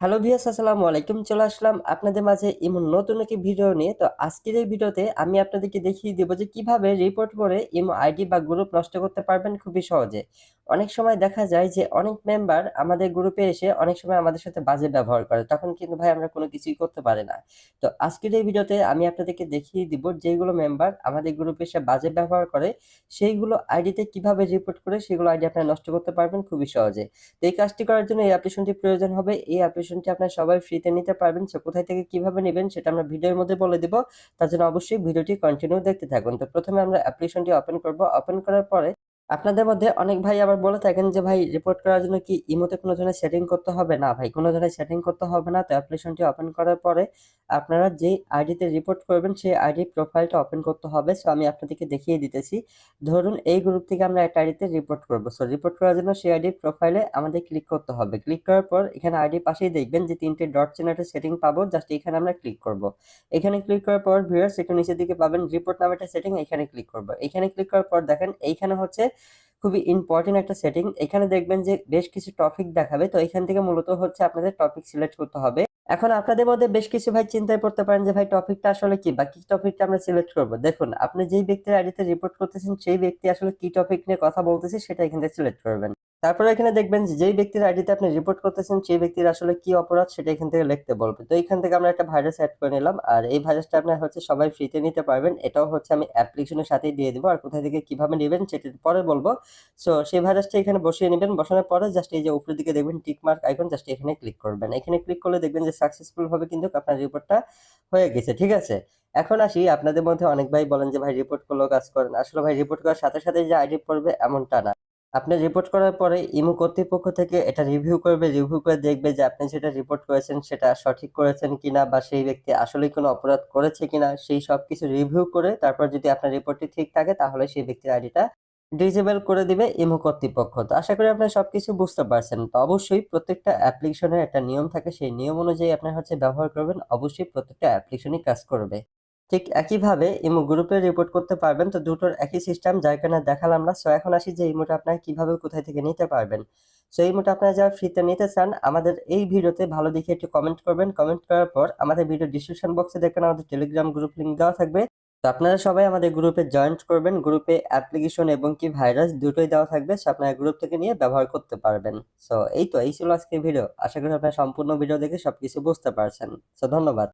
Hello ভিয়াস আসসালামু আলাইকুম। চলে আসলাম আপনাদের মাঝে এমন নতুন একটি ভিডিও নিয়ে। তো আজকের এই ভিডিওতে আমি আপনাদেরকে দেখিয়ে দেবো যে কীভাবে রিপোর্ট করে এমন আইডি বা গ্রুপ নষ্ট করতে পারবেন খুবই সহজে। অনেক সময় দেখা যায় যে অনেক মেম্বার আমাদের গ্রুপে এসে অনেক সময় আমাদের সাথে বাজে ব্যবহার করে। তখন কিন্তু ভাই আমরা কোনো কিছুই করতে পারি না। তো আজকের এই ভিডিওতে আমি আপনাদেরকে দেখিয়ে দিব যেগুলো মেম্বার আমাদের গ্রুপে এসে বাজে ব্যবহার করে, সেইগুলো আইডিতে কীভাবে রিপোর্ট করে সেগুলো আইডি আপনারা নষ্ট করতে পারবেন খুবই সহজে। তো এই কাজটি করার জন্য এই অ্যাপ্লিকেশনটি প্রয়োজন হবে। এই অ্যাপ্লিকেশনটি আপনারা সবাই ফ্রিতে নিতে পারবেন। সো কোথায় থেকে কীভাবে নেবেন সেটা আমরা ভিডিওর মধ্যে বলে দিব। তার জন্য অবশ্যই ভিডিওটি কন্টিনিউ দেখতে থাকুন। তো প্রথমে আমরা অ্যাপ্লিকেশনটি ওপেন করব। ওপেন করার পরে আপনাদের মধ্যে অনেক ভাই আবার বলে থাকেন যে, ভাই রিপোর্ট করার জন্য কি ইমোতে কোনো ধরনের সেটিং করতে হবে? না, ভাই, কোনো ধরনের সেটিং করতে হবে না। তো অ্যাপ্লিকেশনটি ওপেন করার পরে আপনারা যেই আইডিতে রিপোর্ট করবেন, সেই আইডি প্রোফাইলটা ওপেন করতে হবে। সো আমি আপনাদেরকে দেখিয়ে দিতেছি। ধরুন, এই গ্রুপ থেকে আমরা একটা আইডিতে রিপোর্ট করব। সো রিপোর্ট করার জন্য সেই আইডির প্রোফাইলে আমাদের ক্লিক করতে হবে। ক্লিক করার পর এখানে আইডির পাশেই দেখবেন যে তিনটে ডট চিহ্ন একটা সেটিং পাবো। জাস্ট এখানে আমরা ক্লিক করব। এখানে ক্লিক করার পর ভিউয়ার্স একটু নিচের দিকে পাবেন। রিপোর্ট নামে একটা সেটিং এখানে ক্লিক করব। এখানে ক্লিক করার পর দেখেন, এইখানে হচ্ছে খুবই ইম্পর্টেন্ট একটা সেটিং এখানে দেখবেন যে বেশ কিছু টপিক দেখাবে। তো এখান থেকে মূলত হচ্ছে আপনাদের টপিক সিলেক্ট করতে হবে। এখন আপনাদের মধ্যে বেশ কিছু ভাই চিন্তায় পড়তে পারেন যে, ভাই টপিকটা আসলে কি? বা, কি টপিকটা আমরা সিলেক্ট করব? দেখুন, আপনি যেই ব্যক্তির আইডিতে রিপোর্ট করতেছেন, সেই ব্যক্তি আসলে কি টপিক নিয়ে কথা বলতেছে সেটা এখান থেকে সিলেক্ট করবেন। তারপরে এখানে দেখবেন যেই ব্যক্তির আইডিতে আপনি রিপোর্ট করতেছেন, সেই ব্যক্তির আসলে কি অপরাধ সেটা এখান থেকে লিখতে বলবে। তো এখান থেকে আমরা একটা ভাইরাস অ্যাড করে নিলাম। আর এই ভাইরাসটা আপনার হচ্ছে সবাই ফ্রিতে নিতে পারবেন। এটাও হচ্ছে আমি অ্যাপ্লিকেশনের সাথেই দিয়ে দিব। আর কোথায় থেকে কীভাবে নেবেন সেটা পরে বলব। সো সেই ভাইরাসটা এখানে বসিয়ে নেবেন। বসানোর পরে জাস্ট এই যে উপরের দিকে দেখবেন টিক মার্ক আইকন জাস্ট এখানে ক্লিক করবেন। এখানে ক্লিক করলে দেখবেন যে সাকসেসফুল ভাবে কিন্তু আপনার রিপোর্টটা হয়ে গেছে। ঠিক আছে? এখন আসি আপনাদের মধ্যে অনেক ভাই বলেন যে, ভাই রিপোর্ট করলেও কাজ করেন। আসলে ভাই রিপোর্ট করার সাথে সাথে যে আইডি পড়বে এমনটা না। আপনি রিপোর্ট করার পরে ইমো কর্তৃপক্ষ থেকে এটা রিভিউ করবে রিভিউ করে দেখবে যে আপনি যেটা রিপোর্ট করেছেন সেটা সঠিক করেছেন কিনা বা সেই ব্যক্তি আসলে কোনো অপরাধ করেছে কিনা, সেই সব কিছু রিভিউ করে তারপর যদি আপনার রিপোর্টটি ঠিক থাকে তাহলে সেই ব্যক্তির আইডিটা ডিজেবল করে দিবে ইমো কর্তৃপক্ষ। তো আশা করি আপনারা সবকিছু বুঝতে পারছেন। তো অবশ্যই প্রত্যেকটা অ্যাপ্লিকেশনের একটা নিয়ম থাকে, সেই নিয়ম অনুযায়ী আপনার হচ্ছে ব্যবহার করবেন, অবশ্যই প্রত্যেকটা অ্যাপ্লিকেশনই কাজ করবে। ঠিক একইভাবে ইমো গ্রুপে রিপোর্ট করতে পারবেন। তো দুটোর একই সিস্টেম যার কারণে দেখালাম না। সো এখন আসি যে ইমোটা আপনারা কীভাবে, কোথায় থেকে নিতে পারবেন। সো এই ইমোটা আপনারা যারা ফ্রিতে নিতে চান, আমাদের এই ভিডিওতে ভালো দেখে একটু কমেন্ট করবেন। কমেন্ট করার পর আমাদের ভিডিও ডিসক্রিপশন বক্সে দেখবেন আমাদের টেলিগ্রাম গ্রুপ লিঙ্ক দেওয়া থাকবে। তো আপনারা সবাই আমাদের গ্রুপে জয়েন্ট করবেন। গ্রুপে অ্যাপ্লিকেশন এবং কি ভাইরাস দুটোই দেওয়া থাকবে। সো আপনারা গ্রুপ থেকে নিয়ে ব্যবহার করতে পারবেন। সো এই তো, এই ছিল আজকের ভিডিও আশা করি আপনারা সম্পূর্ণ ভিডিও দেখে সবকিছু বুঝতে পারছেন। সো ধন্যবাদ।